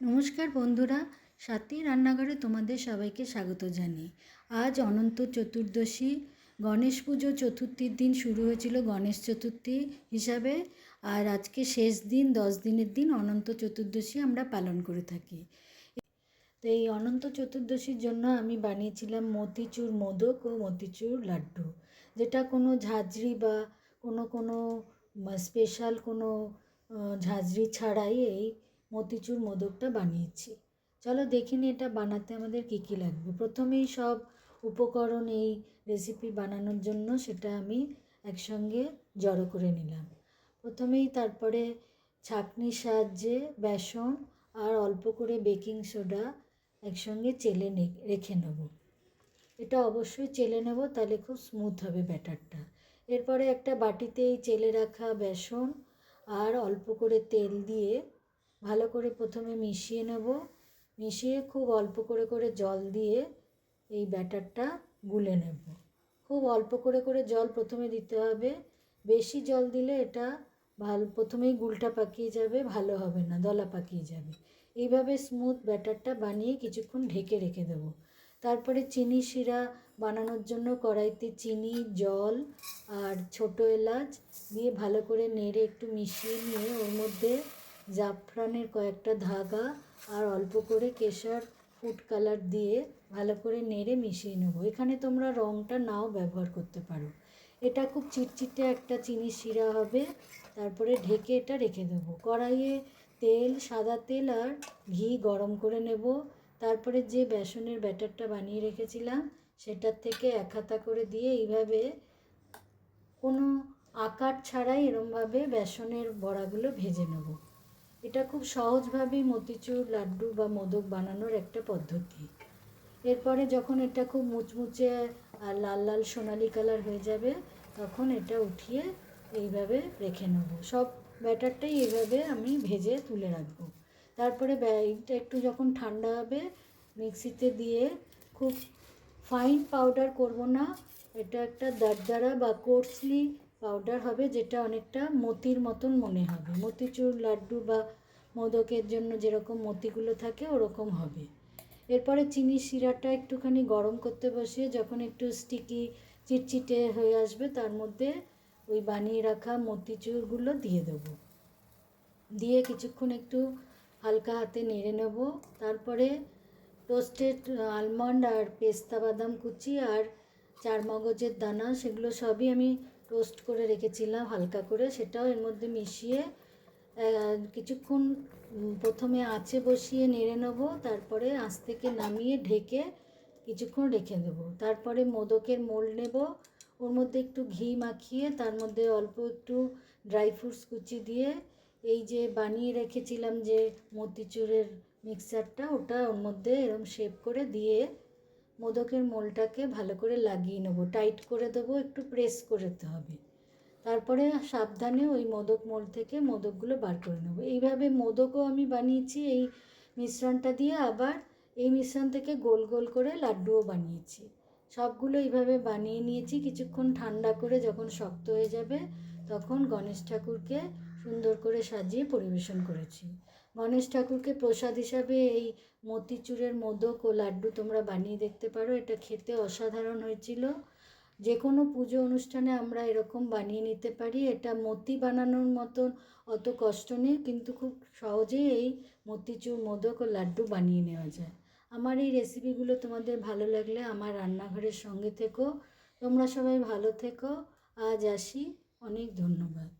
বন্ধুরা সাথী রান্নাঘরে তোমাদের সবাইকে স্বাগত জানাই আজ অনন্ত চতুর্দশী, গণেশ পুজো চতুর্থীর দিন শুরু হয়েছিল গণেশ চতুর্থী হিসাবে। আর আজকে শেষ দিন, দশ দিনের দিন অনন্ত চতুর্দশী আমরা পালন করে থাকি। তো এই অনন্ত চতুর্দশীর জন্য আমি বানিয়েছিলাম মতিচুর মোদক ও মতিচুর লাড্ডু। যেটা কোনো ঝাঁঝরি বা কোনো কোনো স্পেশাল কোনো ঝাঁঝরি ছাড়াই এই মতিচুর মোদকটা বানিয়েছি। চলো দেখিনি এটা বানাতে আমাদের কী কী লাগবে। প্রথমেই সব উপকরণ এই রেসিপি বানানোর জন্য সেটা আমি একসঙ্গে জড়ো করে নিলাম। প্রথমেই তারপরে ছাঁকনির সাহায্যে বেসন আর অল্প করে বেকিং সোডা একসঙ্গে চেলে নে- রেখে নেব। এটা অবশ্যই চেলে নেব, তাহলে খুব স্মুথ হবে ব্যাটারটা। এরপরে একটা বাটিতে এই চেলে রাখা বেসন আর অল্প করে তেল দিয়ে ভালো করে প্রথমে মিশিয়ে নেব। মিশিয়ে খুব অল্প করে করে জল দিয়ে এই ব্যাটারটা গুলে নেব। খুব অল্প করে করে জল প্রথমে দিতে হবে। বেশি জল দিলে এটা ভালো, প্রথমেই গুলটা পাকিয়ে যাবে, ভালো হবে না, দলা পাকিয়ে যাবে। এইভাবে স্মুথ ব্যাটারটা বানিয়ে কিছুক্ষণ ঢেকে রেখে দেবো। তারপরে চিনি শিরা বানানোর জন্য কড়াইতে চিনি, জল আর ছোটো এলাচ দিয়ে ভালো করে নেড়ে একটু মিশিয়ে নিয়ে ওর মধ্যে জাফরানের কয়েকটা ধাগা আর অল্প করে কেশর ফুড কালার দিয়ে ভালো করে নেড়ে মিশিয়ে নেব। এখানে তোমরা রঙটা নাও ব্যবহার করতে পারো। এটা খুব চিটচিটে একটা চিনি শিরা হবে। তারপরে ঢেকে এটা রেখে দেবো। কড়াইয়ে তেল, সাদা তেল আর ঘি গরম করে নেব। তারপরে যে বেসনের ব্যাটারটা বানিয়ে রেখেছিলাম, সেটার থেকে এক হাতা করে দিয়ে এইভাবে কোনো আকার ছাড়াই এরমভাবে বেসনের বড়াগুলো ভেজে নেব। এটা খুব সহজভাবেই মতিচুর লাড্ডু বা মোদক বানানোর একটা পদ্ধতি। এরপরে যখন এটা খুব মুচমুচে আর লাল লাল সোনালি কালার হয়ে যাবে, তখন এটা উঠিয়ে এইভাবে রেখে নেব। সব ব্যাটারটাই এইভাবে আমি ভেজে তুলে রাখব। তারপরে এটা একটু যখন ঠান্ডা হবে, মিক্সিতে দিয়ে খুব ফাইন পাউডার করব না। এটা একটা দরদরা বা কোর্সলি পাউডার হবে যেটা অনেকটা মতির মতন মনে হবে। মতিচুর, লাড্ডু বা মোদকের জন্য যেরকম মতিগুলো থাকে, ওরকম হবে। এরপরে চিনি শিরাটা একটুখানি গরম করতে বসিয়ে যখন একটু স্টিকি চিটচিটে হয়ে আসবে, তার মধ্যে ওই বানিয়ে রাখা মতিচুরগুলো দিয়ে দেবো। দিয়ে কিছুক্ষণ একটু হালকা হাতে নেড়ে নেব। তারপরে টোস্টেড আলমন্ড আর পেস্তা বাদাম কুচি আর চার মগজের দানা, সেগুলো সবই আমি টোস্ট করে রেখেছিলাম হালকা করে, সেটাও এর মধ্যে মিশিয়ে কিছুক্ষণ প্রথমে আঁচে বসিয়ে নেড়ে নেব, তারপরে আঁচ থেকে নামিয়ে ঢেকে কিছুক্ষণ রেখে দেবো। তারপরে মোদকের মোল্ড নেব, ওর মধ্যে একটু ঘি মাখিয়ে, তার মধ্যে অল্প একটু ড্রাই ফ্রুটস কুচি দিয়ে, এই যে বানিয়ে রেখেছিলাম যে মতিচুরের মিক্সারটা, ওটা ওর মধ্যে এরম শেপ করে দিয়ে মোদকের মোলটাকে ভালো করে লাগিয়ে নেব, টাইট করে দেবো, একটু প্রেস করতে হবে। তারপরে সাবধানে ওই মোদক মোল থেকে মোদকগুলো বার করে নেব। এইভাবে মোদকও আমি বানিয়েছি, এই মিশ্রণটা দিয়ে আবার এই মিশ্রণ থেকে গোল গোল করে লাড্ডুও বানিয়েছি। সবগুলো এইভাবে বানিয়ে নিয়েছি, কিছুক্ষণ ঠান্ডা করে যখন শক্ত হয়ে যাবে, তখন গণেশ ঠাকুরকে সুন্দর করে সাজিয়ে পরিবেশন করেছি। গণেশ ঠাকুরকে প্রসাদ হিসাবে এই মতিচুরের মোদক ও লাড্ডু তোমরা বানিয়ে দেখতে পারো। এটা খেতে অসাধারণ হয়েছিল। যে কোনো পুজো অনুষ্ঠানে আমরা এরকম বানিয়ে নিতে পারি। এটা মতি বানানোর মতন অত কষ্ট নেই, কিন্তু খুব সহজেই এই মতিচুর মোদক ও লাড্ডু বানিয়ে নেওয়া যায়। আমার এই রেসিপিগুলো তোমাদের ভালো লাগলে আমার রান্নাঘরের সঙ্গে থেকো। তোমরা সবাই ভালো থেকো। আজ আসি। অনেক ধন্যবাদ।